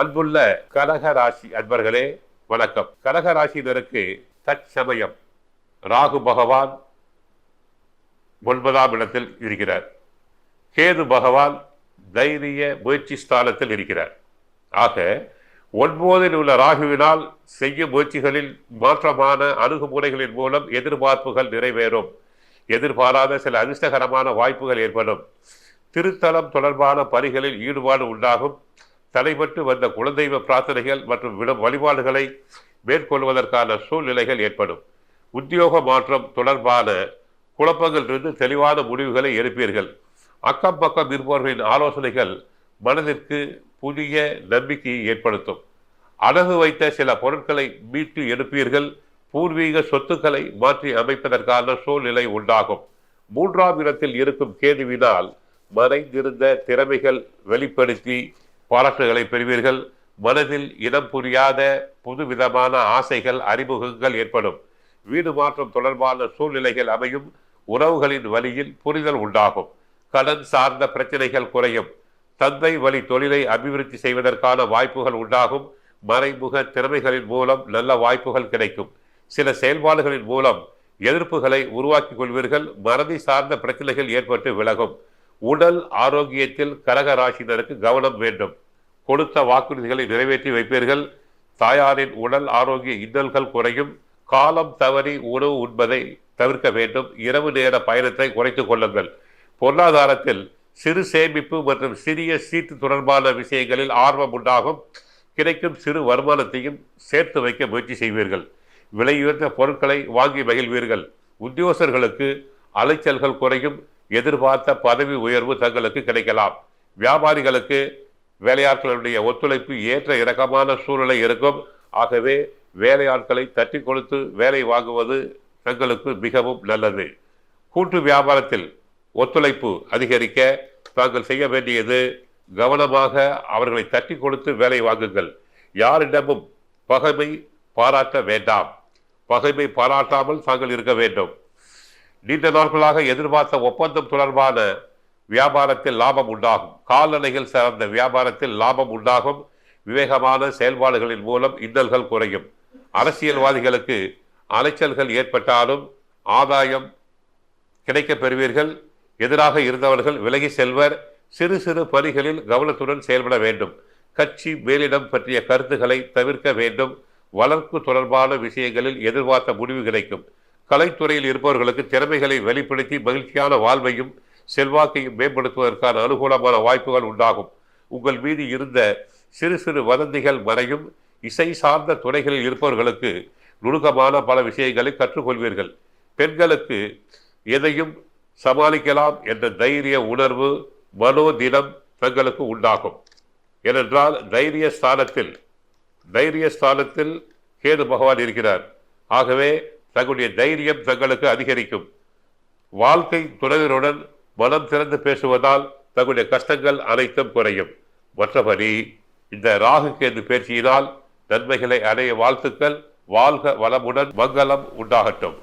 அன்புள்ள கடக ராசி அன்பர்களே வணக்கம். கடக ராசியினருக்கு தற்சமயம் ராகு பகவான் ஒன்பதாம் இடத்தில் இருக்கிறார். கேது பகவான் தைரிய முயற்சி ஸ்தானத்தில் இருக்கிறார். ஆக ஒன்பதில் உள்ள ராகுவினால் செய்யும் முயற்சிகளில் மாற்றமான அணுகுமுறைகளின் மூலம் எதிர்பார்ப்புகள் நிறைவேறும். எதிர்பாராத சில அதிர்ஷ்டகரமான வாய்ப்புகள் ஏற்படும். திருத்தலம் தொடர்பான பணிகளில் ஈடுபாடு உண்டாகும். தலைப்பட்டு வந்த குலதெய்வ பிரார்த்தனைகள் மற்றும் விட வழிபாடுகளை மேற்கொள்வதற்கான சூழ்நிலைகள் ஏற்படும். உத்தியோக மாற்றம் தொடர்பான குழப்பங்களிலிருந்து தெளிவான முடிவுகளை எடுப்பீர்கள். அக்கம் பக்கம் இருப்பவர்களின் ஆலோசனைகள் மனதிற்கு புதிய நம்பிக்கையை ஏற்படுத்தும். அடகு வைத்த சில பொருட்களை மீட்டு எடுப்பீர்கள். பூர்வீக சொத்துக்களை மாற்றி அமைப்பதற்கான சூழ்நிலை உண்டாகும். மூன்றாம் இடத்தில் இருக்கும் கேதுவினால் மறைந்திருந்த திறமைகள் வெளிப்படுத்தி பாராட்டுகளை பெறுவீர்கள். மனதில் இடம் புரியாத புதுவிதமான ஆசைகள் அறிமுகங்கள் ஏற்படும். வீடு மாற்றம் தொடர்பான சூழ்நிலைகள் அமையும். உறவுகளின் வழியில் புரிதல் உண்டாகும். கடன் சார்ந்த பிரச்சனைகள் குறையும். தந்தை வழி தொழிலை அபிவிருத்தி செய்வதற்கான வாய்ப்புகள் உண்டாகும். மறைமுக திறமைகளின் மூலம் நல்ல வாய்ப்புகள் கிடைக்கும். சில செயல்பாடுகளின் மூலம் எதிர்ப்புகளை உருவாக்கிக் கொள்வீர்கள். மறதி சார்ந்த பிரச்சனைகள் ஏற்பட்டு விலகும். உடல் ஆரோக்கியத்தில் கரக ராசினருக்கு கவனம் வேண்டும். கொடுத்த வாக்குறுதிகளை நிறைவேற்றி வைப்பீர்கள். தாயாரின் உடல் ஆரோக்கிய இன்னல்கள் குறையும். காலம் தவறி உணவு உண்பதை தவிர்க்க வேண்டும். இரவு நேர பயணத்தை குறைத்துக் கொள்ளுங்கள். பொருளாதாரத்தில் சிறு சேமிப்பு மற்றும் சிறிய சீட்டு தொடர்பான விஷயங்களில் ஆர்வம் உண்டாகும். கிடைக்கும் சிறு வருமானத்தையும் சேர்த்து வைக்க முயற்சி செய்வீர்கள். விலையுயர்ந்த பொருட்களை வாங்கி மகிழ்வீர்கள். உத்தியோகர்களுக்கு அலைச்சல்கள் குறையும். எதிர்பார்த்த பதவி உயர்வு தங்களுக்கு கிடைக்கலாம். வியாபாரிகளுக்கு வேலையாட்களுடைய ஒத்துழைப்பு ஏற்ற இறக்கமான சூழ்நிலை இருக்கும். ஆகவே வேலையாட்களை தட்டி கொடுத்து வேலை வாங்குவது தங்களுக்கு மிகவும் நல்லது. கூட்டு வியாபாரத்தில் ஒத்துழைப்பு அதிகரிக்க தாங்கள் செய்ய வேண்டியது கவனமாக அவர்களை தட்டி கொடுத்து வேலை வாங்குங்கள். யாரிடமும் பகைமை பாராட்ட வேண்டாம். பகைமை பாராட்டாமல் தாங்கள் இருக்க வேண்டும். நீண்ட நாட்களாக எதிர்பார்த்த ஒப்பந்தம் தொடர்பான வியாபாரத்தில் லாபம் உண்டாகும். கால்நடைகள் சார்ந்த வியாபாரத்தில் லாபம் உண்டாகும். விவேகமான செயல்பாடுகளின் மூலம் இன்னல்கள் குறையும். அரசியல்வாதிகளுக்கு அலைச்சல்கள் ஏற்பட்டாலும் ஆதாயம் கிடைக்கப் பெறுவீர்கள். எதிராக இருந்தவர்கள் விலகி செல்வர். சிறு சிறு பணிகளில் கவனத்துடன் செயல்பட வேண்டும். கட்சி மேலிடம் பற்றிய கருத்துக்களை தவிர்க்க வேண்டும். வளர்ப்பு தொடர்பான விஷயங்களில் எதிர்பார்த்த முடிவு கிடைக்கும். கலைத்துறையில் இருப்பவர்களுக்கு திறமைகளை வெளிப்படுத்தி மகிழ்ச்சியான வாழ்வையும் செல்வாக்கையும் மேம்படுத்துவதற்கான அனுகூலமான வாய்ப்புகள் உண்டாகும். உங்கள் மீது இருந்த சிறு சிறு வதந்திகள் மறையும் இசை சார்ந்த துறைகளில் இருப்பவர்களுக்கு நுணுக்கமான பல விஷயங்களை கற்றுக்கொள்வீர்கள். பெண்களுக்கு எதையும் சமாளிக்கலாம் என்ற தைரிய உணர்வு மனோதினம் தங்களுக்கு உண்டாகும். ஏனென்றால் தைரிய ஸ்தானத்தில் தைரிய ஸ்தானத்தில் கேது பகவான் இருக்கிறார். ஆகவே தங்களுடைய தைரியம் தங்களுக்கு அதிகரிக்கும். வாழ்க்கை துணைவருடன் மனம் திறந்து பேசுவதால் தங்களுடைய கஷ்டங்கள் அனைத்தும் குறையும். மற்றபடி இந்த ராகு கேது பேச்சியினால் நன்மைகளை அடைய வாழ்த்துக்கள் வாழ்க வளமுடன் மங்களம் உண்டாகட்டும்.